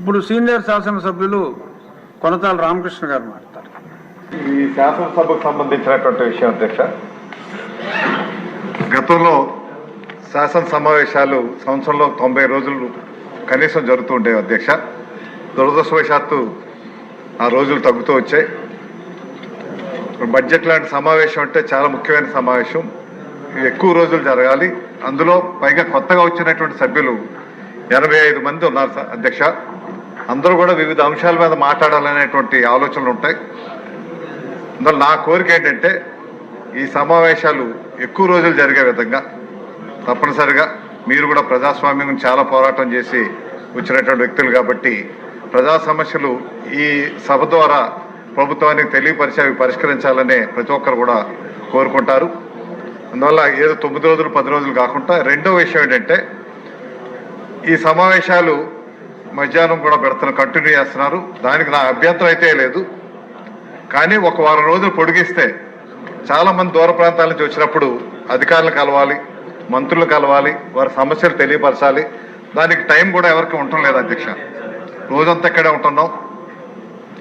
ఇప్పుడు సీనియర్ శాసనసభ్యులు కొనతాల రామకృష్ణ గారు మాట్లాడతారు. ఈ శాసనసభకు సంబంధించినటువంటి విషయం అధ్యక్ష గతంలో శాసన సమావేశాలు సంవత్సరంలో తొంభై రోజులు కనీసం జరుగుతూ ఉండేవి అధ్యక్ష. దురదృష్టవశాత్తు ఆ రోజులు తగ్గుతూ వచ్చాయి. బడ్జెట్ లాంటి సమావేశం అంటే చాలా ముఖ్యమైన సమావేశం. ఎక్కువ రోజులు జరగాలి. అందులో పైగా కొత్తగా వచ్చినటువంటి సభ్యులు ఎనభై ఐదు మంది ఉన్నారు అధ్యక్ష. అందరూ కూడా వివిధ అంశాల మీద మాట్లాడాలనేటువంటి ఆలోచనలు ఉంటాయి. అందులో నా కోరిక ఏంటంటే ఈ సమావేశాలు ఎక్కువ రోజులు జరిగే విధంగా తప్పనిసరిగా మీరు కూడా ప్రజాస్వామ్యం చాలా పోరాటం చేసి వచ్చినటువంటి వ్యక్తులు కాబట్టి ప్రజా సమస్యలు ఈ సభ ద్వారా ప్రభుత్వానికి తెలియపరిచి అవి పరిష్కరించాలనే ప్రతి ఒక్కరు కూడా కోరుకుంటారు. అందువల్ల ఏదో తొమ్మిది రోజులు పది రోజులు కాకుండా రెండో విషయం ఏంటంటే ఈ సమావేశాలు మధ్యాహ్నం కూడా పెడుతున్న కంటిన్యూ చేస్తున్నారు. దానికి నా అభ్యంతరం అయితే లేదు. కానీ ఒక వారం రోజులు పొడిగిస్తే చాలా మంది దూర ప్రాంతాల నుంచి వచ్చినప్పుడు అధికారులు కలవాలి మంత్రులు కలవాలి వారి సమస్యలు తెలియపరచాలి. దానికి టైం కూడా ఎవరికి ఉండటం లేదు అధ్యక్ష. రోజంతా ఇక్కడే ఉంటున్నాం.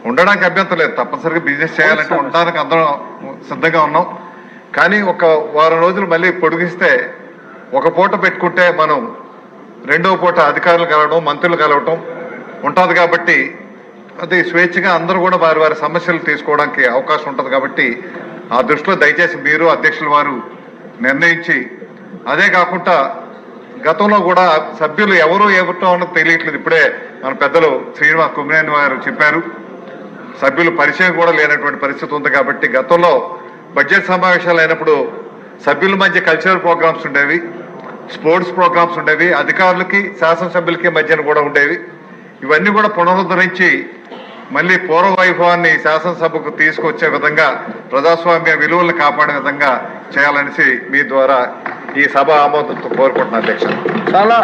ఉండడానికి అభ్యంతరం లేదు. తప్పనిసరిగా బిజినెస్ చేయాలంటే ఉండడానికి అందరం సిద్ధంగా ఉన్నాం. కానీ ఒక వారం రోజులు మళ్ళీ పొడిగిస్తే ఒక పూట పెట్టుకుంటే మనం రెండవ పూట అధికారులు కలవడం మంత్రులు కలవటం ఉంటుంది కాబట్టి అది స్వేచ్ఛగా అందరూ కూడా వారి వారి సమస్యలు తీసుకోవడానికి అవకాశం ఉంటుంది కాబట్టి ఆ దృష్టిలో దయచేసి మీరు అధ్యక్షుల వారు నిర్ణయించి అదే కాకుండా గతంలో కూడా సభ్యులు ఎవరు ఎవరితో ఉన్నది తెలియట్లేదు. ఇప్పుడే మన పెద్దలు శ్రీనివాస్ కుమ్మరేని వారు చెప్పారు. సభ్యులు పరిచయం కూడా లేనటువంటి పరిస్థితి ఉంది కాబట్టి గతంలో బడ్జెట్ సమావేశాలు అయినప్పుడు సభ్యుల మధ్య కల్చరల్ ప్రోగ్రామ్స్ ఉండేవి. స్పోర్ట్స్ ప్రోగ్రామ్స్ ఉండేవి అధికారులకి శాసనసభ్యులకి మధ్యన కూడా ఉండేవి. ఇవన్నీ కూడా పునరుద్ధరించి మళ్ళీ పూర్వ వైభవాన్ని శాసనసభకు తీసుకొచ్చే విధంగా ప్రజాస్వామ్య విలువలను కాపాడే విధంగా చేయాలనేసి మీ ద్వారా ఈ సభ ఆమోదంతో కోరుకుంటున్నాను అధ్యక్ష. చాలా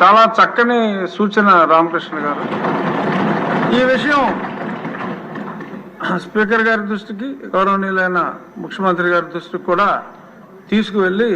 చాలా చక్కని సూచన రామకృష్ణ గారు. ఈ విషయం స్పీకర్ గారి దృష్టికి గౌరవనీయులైన ముఖ్యమంత్రి గారి దృష్టికి కూడా తీసుకువెళ్ళి